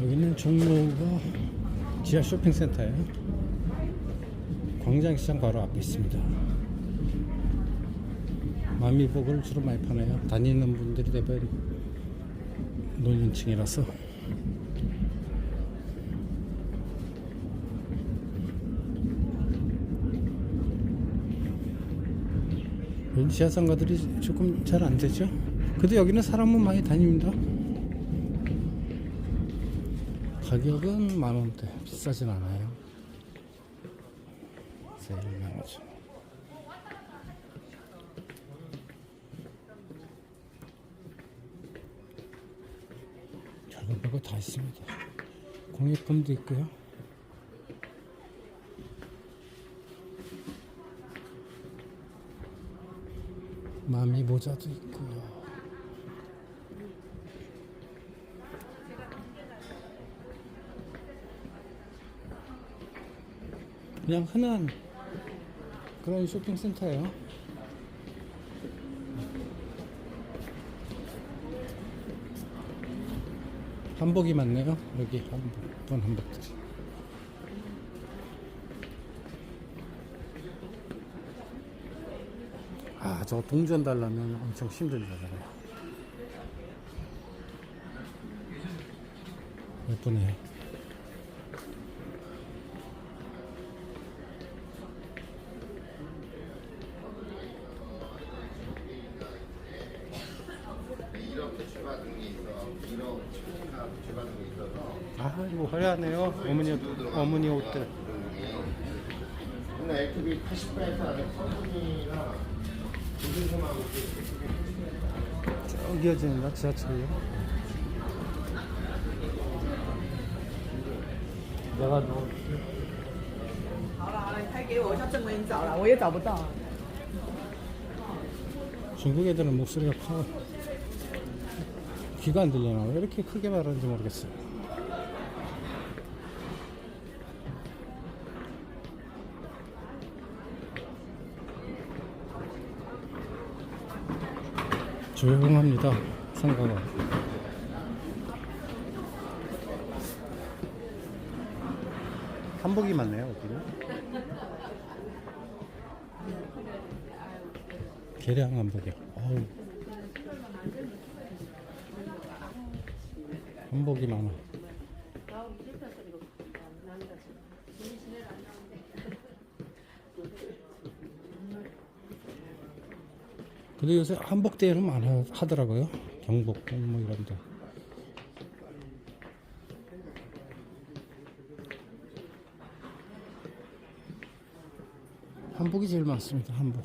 여기는 종로가 지하 쇼핑센터예요. 광장시장 바로 앞에 있습니다. 마미복을 주로 많이 파네요. 다니는 분들이 대부분 노년층이라서. 요즘 지하 상가들이 조금 잘 안 되죠. 근데 여기는 사람은 많이 다닙니다. 가격은 만 원대 비싸진 않아요. 세일 나오죠. 별거 별거 다 있습니다. 공예품도 있고요. 마미 모자도 있고요. 그냥 흔한 그런 쇼핑센터예요. 한복이 많네요. 여기 한복, 본 한복들이. 아, 저 동전 달라면 엄청 힘들잖아요. 예쁘네요. 이렇게 추가등이 있어. 이런 추가 추가등이 있어서. 아, 이거 화려하네요. 어머니, 옷- 어머니 옷들. 근데 LTV 80% 안에 성분이나 조준성하고 쭉 이어지는 지하철이요. 내가 너 好了好了，你拍给我，我叫郑文找了，我也找不到。 중국 애들은 목소리가 커. 귀가 안 들리나? 왜 이렇게 크게 말하는지 모르겠어요. 조용합니다. 상가가. 한복이 많네요, 여기는. 계량 한복이요. 어우. 한복이 많아. 근데 요새 한복 대회를 많이 하더라고요. 경복궁 뭐 이런 데. 한복이 제일 많습니다. 한복.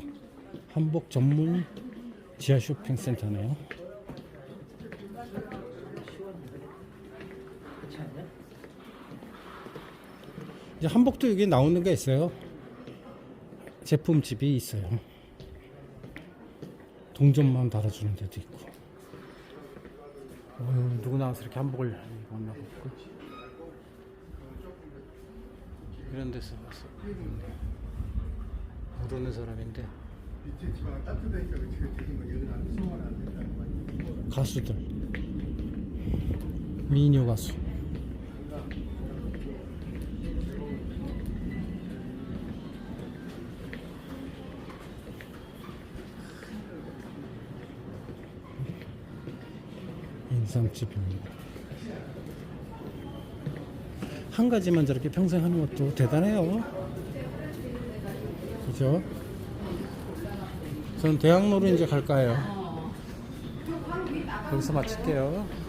한복 전문 지하 쇼핑 센터네요. 한복도 여기 나오는 게 있어요. 제품집이 있어요. 동전만 달아주는 데도 있고. 어휴, 누구 나와서 이렇게 한복을 입었나 보고. 이런 데서 와서 모르는 사람인데 가수들 미녀 가수 인삼집입니다 한 가지만 저렇게 평생 하는 것도 대단해요 그죠? 전 대학로로 이제 갈까요? 여기서 마칠게요.